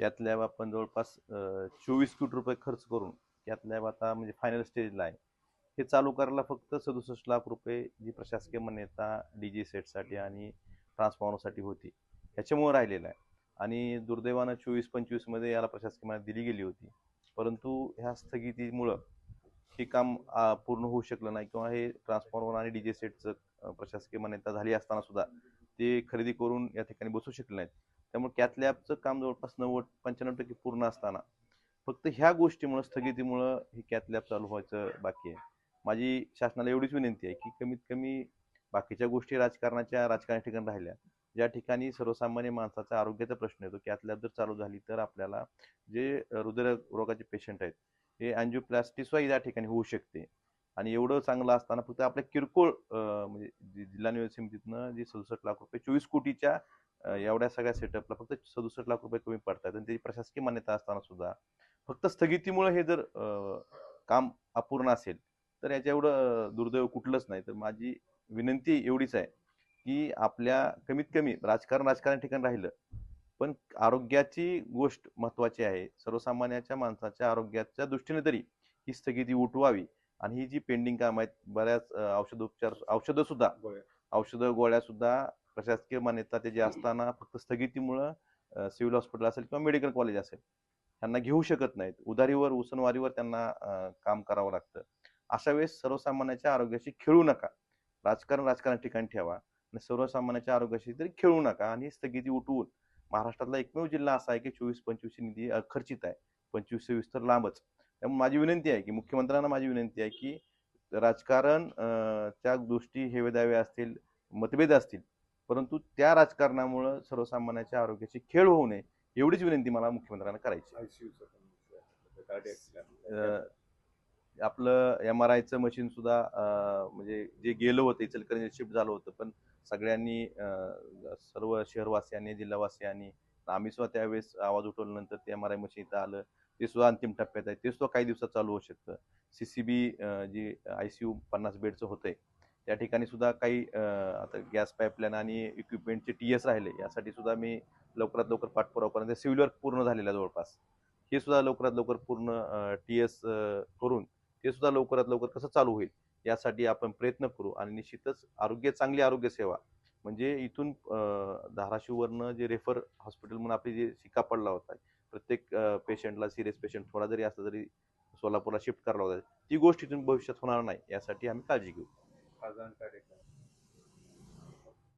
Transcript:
Cath lab आपण जवळपास चोवीस कोटी रुपये खर्च करून कॅथ लॅब आता म्हणजे फायनल स्टेजला आहे. हे चालू करायला फक्त सदुसष्ट लाख रुपये जी प्रशासकीय मान्यता डी जी सेटसाठी आणि ट्रान्सफॉर्मरसाठी होती ह्याच्यामुळे राहिलेलं आहे. आणि दुर्दैवानं चोवीस पंचवीसमध्ये याला प्रशासकीय मान्यता दिली गेली होती. परंतु ह्या स्थगितीमुळं हे काम पूर्ण होऊ शकलं नाही किंवा हे ट्रान्सफॉर्मर आणि डी जे सेटचं प्रशासकीय मान्यता झाली असताना सुद्धा ते खरेदी करून या ठिकाणी बसू शकले नाहीत. त्यामुळे कॅथ लॅबचं काम जवळपास नव्वद पंच्याण्णव टक्के पूर्ण असताना फक्त ह्या गोष्टीमुळं स्थगितीमुळं हे कॅथ लॅब चालू व्हायचं बाकी आहे. माझी शासनाला एवढीच विनंती आहे की कमीत कमी बाकीच्या गोष्टी राजकारणाच्या राजकारणी ठिकाणी राहिल्या ज्या ठिकाणी सर्वसामान्य माणसाचा आरोग्याचा प्रश्न येतो कॅथ लॅब जर चालू झाली तर आपल्याला जे हृदय रोगाचे पेशंट आहेत हे अँजिओप्लास्टी या ठिकाणी होऊ शकते. आणि एवढं चांगलं असताना फक्त आपल्या किरकोळ म्हणजे जिल्हा नियोजन समितीतनं जी सदुसष्ट लाख रुपये चोवीस कोटीच्या एवढ्या सगळ्या सेटअपला फक्त सदुसष्ट लाख रुपये कमी पडतात आणि त्याची प्रशासकीय मान्यता असताना सुद्धा फक्त स्थगितीमुळे हे जर काम अपूर्ण असेल तर याच्या एवढं दुर्दैव कुठलंच नाही तर माझी विनंती एवढीच आहे की आपल्या कमीत कमी राजकारण राजकारण ठिकाणी राहिलं पण आरोग्याची गोष्ट महत्वाची आहे सर्वसामान्याच्या माणसाच्या आरोग्याच्या दृष्टीने तरी ही स्थगिती उठवावी आणि ही जी पेंडिंग काम आहेत बऱ्याच औषधोपचार औषधं सुद्धा. औषधं गोळ्या सुद्धा प्रशासकीय मान्यता ते जे असताना फक्त स्थगितीमुळं सिव्हिल हॉस्पिटल असेल किंवा मेडिकल कॉलेज असेल त्यांना घेऊ शकत नाहीत. उधारीवर उसनवारीवर त्यांना काम करावं लागतं. अशा वेळेस सर्वसामान्याच्या आरोग्याशी खेळू नका. राजकारण राजकारण ठिकाणी ठेवा आणि सर्वसामान्याच्या आरोग्याशी तरी खेळू नका आणि स्थगिती उठवून. महाराष्ट्रातला एकमेव जिल्हा असा आहे की चोवीस पंचवीस निधी अखर्चित आहे. पंचवीस सव्वीस तर लांबच. त्यामुळे माझी विनंती आहे की मुख्यमंत्र्यांना माझी विनंती आहे की राजकारण त्या दृष्टी गोष्टी हेवेदावे असतील मतभेद असतील परंतु त्या राजकारणामुळं सर्वसामान्याच्या आरोग्याची खेळ होऊ नये एवढीच विनंती मला मुख्यमंत्र्यांना करायची आपलं एम आर आयचं मशीन सुद्धा म्हणजे जे गेलं होतं इचलकरंजी शिफ्ट झालं होतं पण सगळ्यांनी सर्व शहरवासियांनी जिल्हावासियांनी आम्ही सुद्धा त्यावेळेस आवाज उठवल्यानंतर ते एम आर आय मशीन इथं आलं. ते सुद्धा अंतिम टप्प्यात आहे. ते सुद्धा काही दिवसात चालू होऊ शकतं. C C B G I C U पन्नास बेडचं होतंय त्या ठिकाणी सुद्धा काही आता गॅस पाईपलाईन आणि इक्विपमेंटचे टी एस राहिले यासाठी सुद्धा मी लवकरात लवकर पाठपुरावा करून. सिव्हिल वर्क पूर्ण झालेलं जवळपास. हे सुद्धा लवकरात लवकर पूर्ण टी एस करून ते सुद्धा लवकरात लवकर कसं चालू होईल यासाठी आपण प्रयत्न करू आणि निश्चितच आरोग्य चांगली आरोग्य सेवा. म्हणजे इथून धाराशिववरनं जे रेफर हॉस्पिटल म्हणून आपली जे शिक्का पडला होता प्रत्येक पेशंटला सिरियस पेशंट थोडा जरी असला तरी सोलापूरला शिफ्ट करायला होता ती गोष्ट इथून भविष्यात होणार नाही यासाठी आम्ही काळजी घेऊ. खासदारांकडे